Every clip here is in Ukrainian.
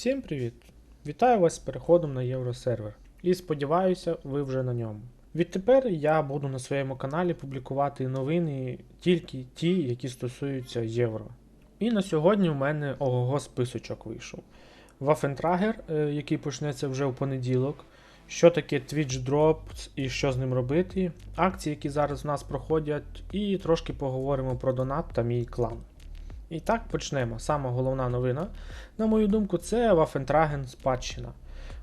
Всім привіт! Вітаю вас з переходом на євросервер. І сподіваюся, ви вже на ньому. Відтепер я буду на своєму каналі публікувати новини тільки ті, які стосуються євро. І на сьогодні у мене ого списочок вийшов. Вафентрагер, який почнеться вже в понеділок. Що таке Twitch Drops і що з ним робити, акції, які зараз у нас проходять, і трошки поговоримо про донат та мій клан. І так почнемо. Сама головна новина, на мою думку, це Waffentragen спадщина.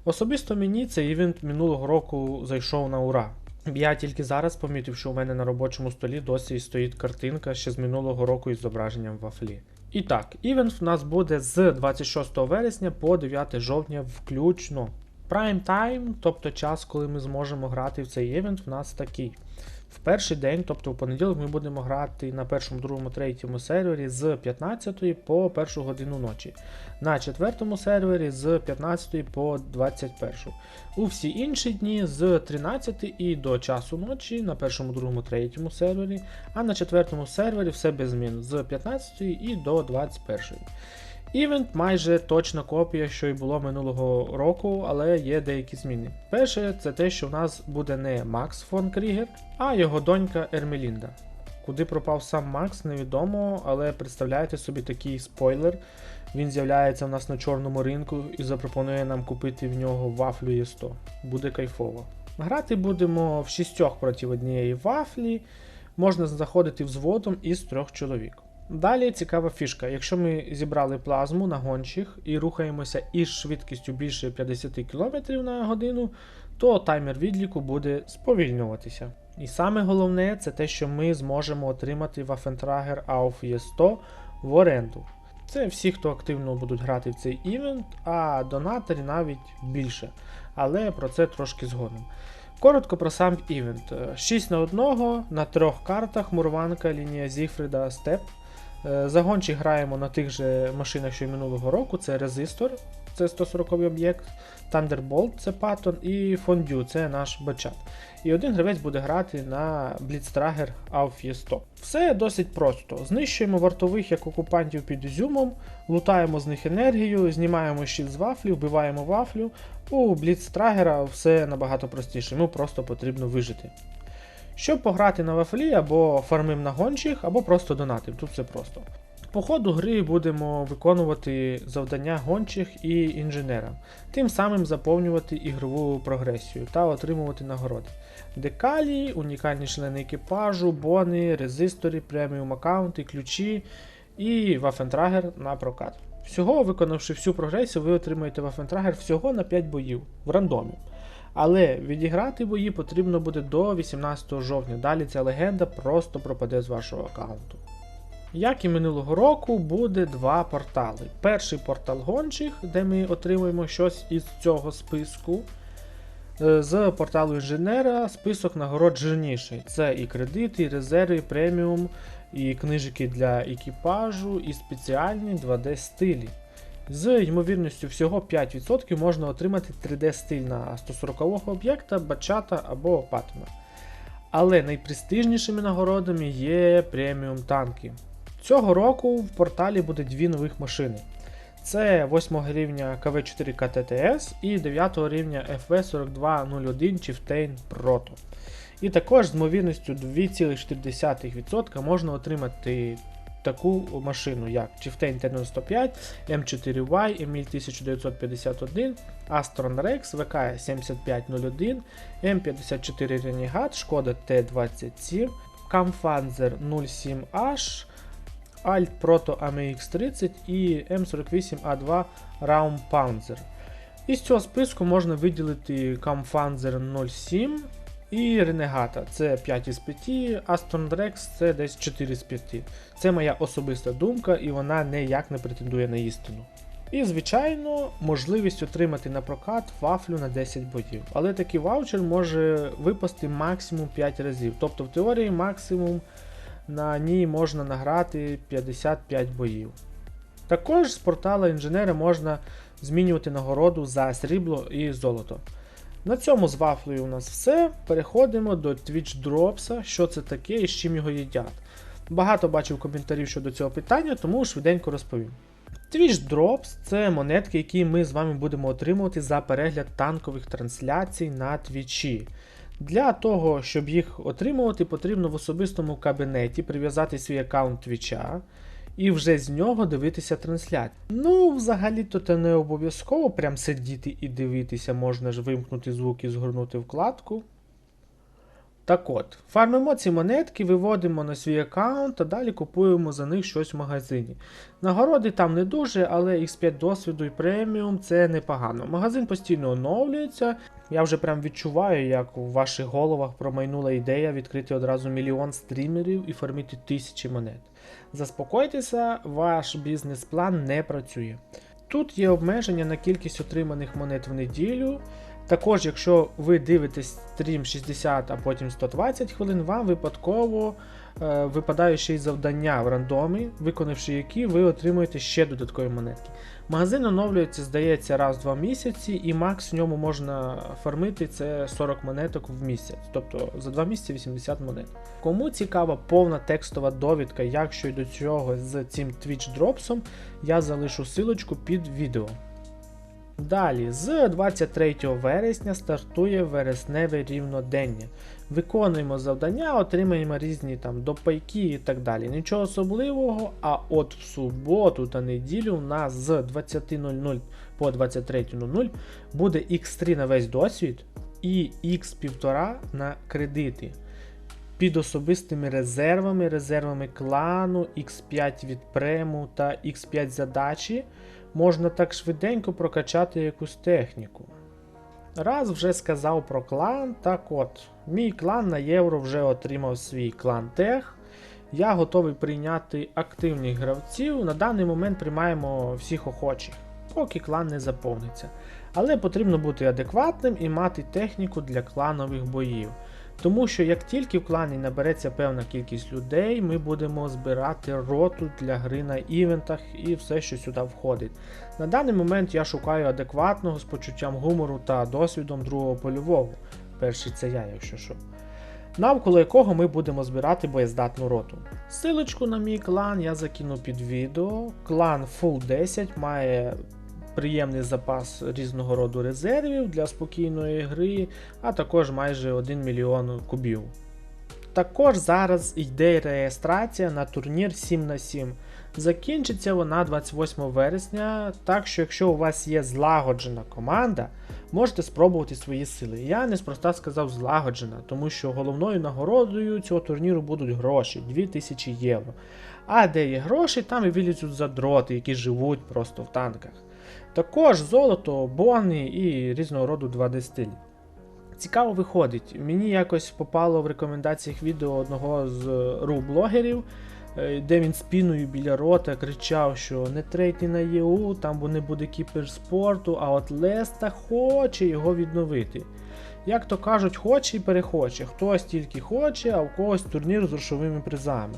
Особисто мені цей івент минулого року зайшов на ура. Я тільки зараз помітив, що у мене на робочому столі досі стоїть картинка ще з минулого року із зображенням вафлі. І так, івент в нас буде з 26 вересня по 9 жовтня включно. Prime time, тобто час, коли ми зможемо грати в цей івент, в нас такий. В перший день, тобто в понеділок, ми будемо грати на першому, другому, третьому сервері з 15 по 1 годину ночі. На четвертому сервері з 15 по 21. У всі інші дні з 13 і до часу ночі на першому, другому, третьому сервері, а на четвертому сервері все без змін з 15 і до 21. Івент майже точна копія, що й було минулого року, але є деякі зміни. Перше, це те, що в нас буде не Макс фон Крігер, а його донька Ермелінда. Куди пропав сам Макс, невідомо, але представляєте собі такий спойлер. Він з'являється в нас на чорному ринку і запропонує нам купити в нього вафлю Є100. Буде кайфово. Грати будемо в шістьох проти однієї вафлі. Можна заходити взводом із трьох чоловік. Далі цікава фішка. Якщо ми зібрали плазму на гончих і рухаємося із швидкістю більше 50 км на годину, то таймер відліку буде сповільнюватися. І саме головне це те, що ми зможемо отримати Waffentrager Auf E100 в оренду. Це всі, хто активно будуть грати в цей івент, а донатори навіть більше. Але про це трошки згодом. Коротко про сам івент. 6 на 1 на трьох картах Мурванка, лінія Зігфрида, Степ. Е, Загончі граємо на тих же машинах, що й минулого року. Це Резистор, це 140 об'єкт, Thunderbolt це Patton і Fondue це наш бачат. І один гравець буде грати на Auf 100 Все досить просто. Знищуємо вартових як окупантів під ізюмом, лутаємо з них енергію, знімаємо щит з вафлі, вбиваємо вафлю. У Бліцтрагера все набагато простіше, йому просто потрібно вижити. Щоб пограти на вафлі або фармим на гончих, або просто донатим. Тут все просто. По ходу гри будемо виконувати завдання гончих і інженера, тим самим заповнювати ігрову прогресію та отримувати нагороди. Декалі, унікальні члени екіпажу, бони, резисторі, преміум аккаунти, ключі і Вафентрагер на прокат. Всього, виконавши всю прогресію, ви отримаєте Вафентрагер всього на 5 боїв в рандомі. Але відіграти бої потрібно буде до 18 жовтня. Далі ця легенда просто пропаде з вашого аккаунту. Як і минулого року, буде два портали. Перший портал гончих, де ми отримуємо щось із цього списку. Е, з порталу інженера список нагород жирніший. Це і кредити, і резерви, і преміум, і книжки для екіпажу, і спеціальні 2D стилі. З ймовірністю всього 5% можна отримати 3D-стиль на 140 об'єкта, бачата або патона. Але найпрестижнішими нагородами є преміум танки. Цього року в порталі буде дві нових машини. Це 8 рівня КВ4 КТТС і 9 рівня FV4201 Chieftain Proto. І також з ймовірністю 2,4% можна отримати таку машину, як Chieftain T95, M4Y, Emil 1951, Astron Rex, VK 7501, M54 Renegade, Шкода Т27, Kampfpanzer 07H, Alt Proto AMX30 і М48А2 Raum. Із цього списку можна виділити Kampfpanzer 07 і Ренегата це 5 із 5, Aston Rex це десь 4 з 5. Це моя особиста думка, і вона ніяк не претендує на істину. І, звичайно, можливість отримати на прокат вафлю на 10 боїв. Але такий ваучер може випасти максимум 5 разів. Тобто, в теорії максимум на ній можна награти 55 боїв. Також з портала інженера можна змінювати нагороду за срібло і золото. На цьому з вафлею у нас все. Переходимо до Twitch Drops, що це таке і з чим його їдять. Багато бачив коментарів щодо цього питання, тому швиденько розповім. Twitch Drops це монетки, які ми з вами будемо отримувати за перегляд танкових трансляцій на Твічі. Для того, щоб їх отримувати, потрібно в особистому кабінеті прив'язати свій аккаунт Твіча і вже з нього дивитися трансляцію. Ну, взагалі-то це не обов'язково прям сидіти і дивитися, можна ж вимкнути звук і згорнути вкладку. Так от, фармимо ці монетки, виводимо на свій аккаунт, а далі купуємо за них щось в магазині. Нагороди там не дуже, але X5 досвіду і преміум це непогано. Магазин постійно оновлюється. Я вже прям відчуваю, як у ваших головах промайнула ідея відкрити одразу мільйон стрімерів і фармити тисячі монет. Заспокойтеся, ваш бізнес-план не працює. Тут є обмеження на кількість отриманих монет в неділю. Також, якщо ви дивитесь стрім 60, а потім 120 хвилин, вам випадково випадає ще й завдання в рандомі, виконавши які, ви отримуєте ще додаткові монетки. Магазин оновлюється, здається, раз в 2 місяці, і макс в ньому можна фармити це 40 монеток в місяць, тобто за 2 місяці 80 монет. Кому цікава повна текстова довідка, як до цього з цим Twitch дропсом, я залишу силочку під відео. Далі, з 23 вересня стартує вересневе рівнодення. Виконуємо завдання, отримаємо різні там допайки і так далі. Нічого особливого, а от в суботу та неділю у нас з 20.00 по 23.00 буде X3 на весь досвід і X1,5 на кредити. Під особистими резервами, резервами клану, X5 від прему та X5 задачі можна так швиденько прокачати якусь техніку. Раз вже сказав про клан, так от, мій клан на євро вже отримав свій клан Тех. Я готовий прийняти активних гравців. На даний момент приймаємо всіх охочих, поки клан не заповниться. Але потрібно бути адекватним і мати техніку для кланових боїв. Тому що як тільки в клані набереться певна кількість людей, ми будемо збирати роту для гри на івентах і все, що сюди входить. На даний момент я шукаю адекватного з почуттям гумору та досвідом другого польового. Перший це я, якщо що. Навколо якого ми будемо збирати боєздатну роту. Силочку на мій клан я закину під відео. Клан Full 10 має приємний запас різного роду резервів для спокійної гри, а також майже 1 мільйон кубів. Також зараз йде реєстрація на турнір 7 на 7. Закінчиться вона 28 вересня, так що якщо у вас є злагоджена команда, можете спробувати свої сили. Я неспроста сказав злагоджена, тому що головною нагородою цього турніру будуть гроші 2000 євро. А де є гроші, там і вилізуть задроти, які живуть просто в танках. Також золото, бони і різного роду 2D стилі. Цікаво виходить. Мені якось попало в рекомендаціях відео одного з ру-блогерів, е, де він спіною біля рота кричав, що не трейти на ЄУ, там бо не буде кіберспорту, а от Леста хоче його відновити. Як то кажуть, хоче і перехоче. Хтось тільки хоче, а в когось турнір з грошовими призами.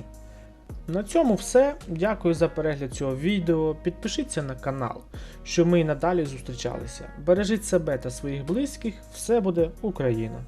На цьому все. Дякую за перегляд цього відео. Підпишіться на канал, щоб ми і надалі зустрічалися. Бережіть себе та своїх близьких, все буде Україна!